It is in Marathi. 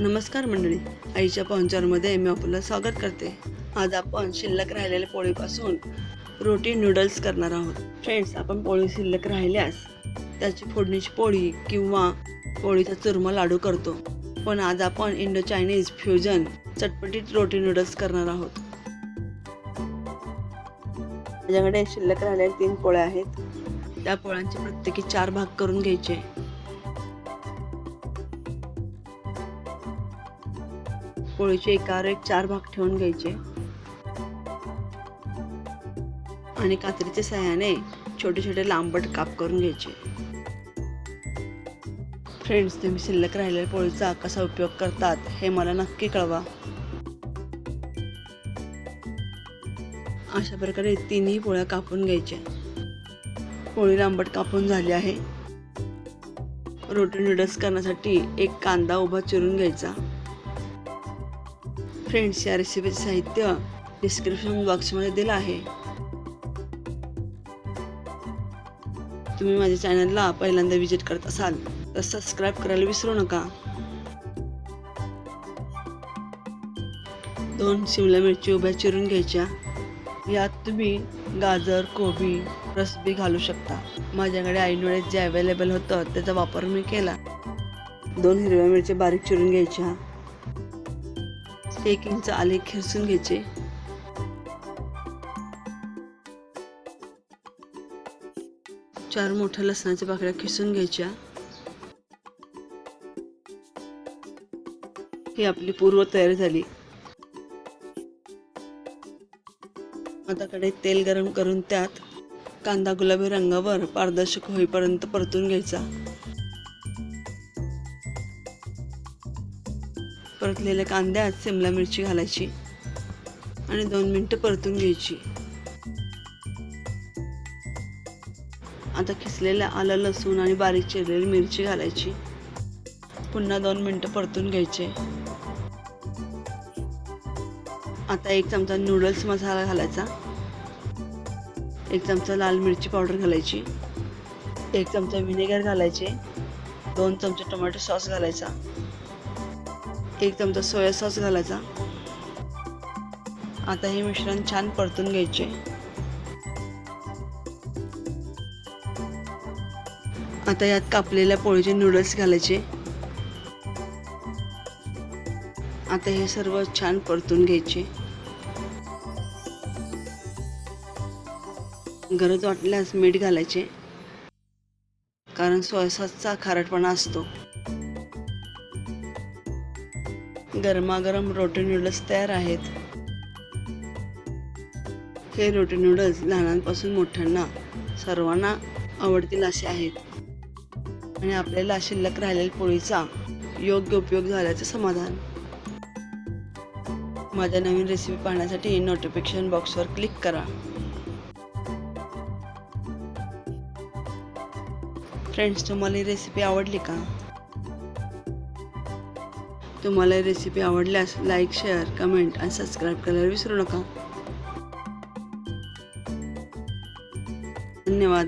नमस्कार मंडळी. आईच्या पाहुणचारमध्ये मी आपलं स्वागत करते. आज आपण शिल्लक राहिलेल्या पोळीपासून रोटी नूडल्स करणार आहोत. फ्रेंड्स आपण पोळी शिल्लक राहिल्यास त्याची फोडणीची पोळी किंवा पोळीचा चुरमा लाडू करतो. पण आज आपण इंडो चायनीज फ्युजन चटपटीत रोटी नूडल्स करणार आहोत. माझ्याकडे शिल्लक राहिलेल्या तीन पोळ्या आहेत. त्या पोळ्यांचे प्रत्येकी चार भाग करून घ्यायचे. पोळीचे एकावर एक चार भाग ठेवून घ्यायचे. आणि कात्रीच्या सहाय्याने छोटे छोटे लांबट काप करून घ्यायचे. फ्रेंड्स तुम्ही शिल्लक राहिलेल्या पोळीचा कसा उपयोग करतात हे मला नक्की कळवा. अशा प्रकारे तिन्ही पोळ्या कापून घ्यायच्या. पोळी लांबट कापून झाली आहे. रोटी नूडल्स करण्यासाठी एक कांदा उभा चिरून घ्यायचा. फ्रेंड्स या रेसिपीचे साहित्य डिस्क्रिप्शन बॉक्समध्ये दिलं आहे. तुम्ही माझ्या चॅनलला पहिल्यांदा विजिट करत असाल तर सबस्क्राईब करायला विसरू नका. दोन शिमला मिरची उभ्या चिरून घ्यायच्या. यात तुम्ही गाजर कोबी रसबी घालू शकता. माझ्याकडे ऐनवेळेस जे अवेलेबल होतं त्याचा वापर मी केला. दोन हिरव्या मिरच्या बारीक चिरून घ्यायच्या. एक इंच आले खिसून घ्यायचे. चार मोठ्या लसणाच्या पाकळ्या खिसून घ्यायच्या. ही आपली पूर्व तयार झाली. आता कडे तेल गरम करून त्यात कांदा गुलाबी रंगावर पारदर्शक होईपर्यंत परतून घ्यायचा. परतलेल्या कांद्यात सिमला मिरची घालायची आणि दोन मिनटं परतून घ्यायची. आता किसलेलं आलं लसूण आणि बारीक चिरलेली मिरची घालायची. पुन्हा दोन मिनटं परतून घ्यायचे. आता एक चमचा नूडल्स मसाला घालायचा. एक चमचा लाल मिरची पावडर घालायची. एक चमचा व्हिनेगर घालायचे. दोन चमचे टोमॅटो सॉस घालायचा. एक चमचा सोया सॉस घालायचा आता हे मिश्रण छान परतून घ्यायचे. आता यात कापलेल्या पोळीचे नूडल्स घालायचे. आता हे सर्व छान परतून घ्यायचे. गरज वाटल्यास मीठ घालायचे. कारण सोया सॉसचा खारटपणा असतो. गरमागरम रोटी नूडल्स तयार आहेत. हे रोटी नूडल्स लहानांपासून मोठ्यांना सर्वांना आवडतील असे आहेत. आणि आपल्याला शिल्लक राहिलेल्या पोळीचा योग्य उपयोग झाल्याचे समाधान. माझ्या नवीन रेसिपी पाहण्यासाठी नोटिफिकेशन बॉक्सवर क्लिक करा. फ्रेंड्स तुम्हाला ही रेसिपी आवडली का? तुम्हाला रेसिपी आवडल्यास लाईक शेअर कमेंट आणि सबस्क्राईब करायला विसरू नका. धन्यवाद.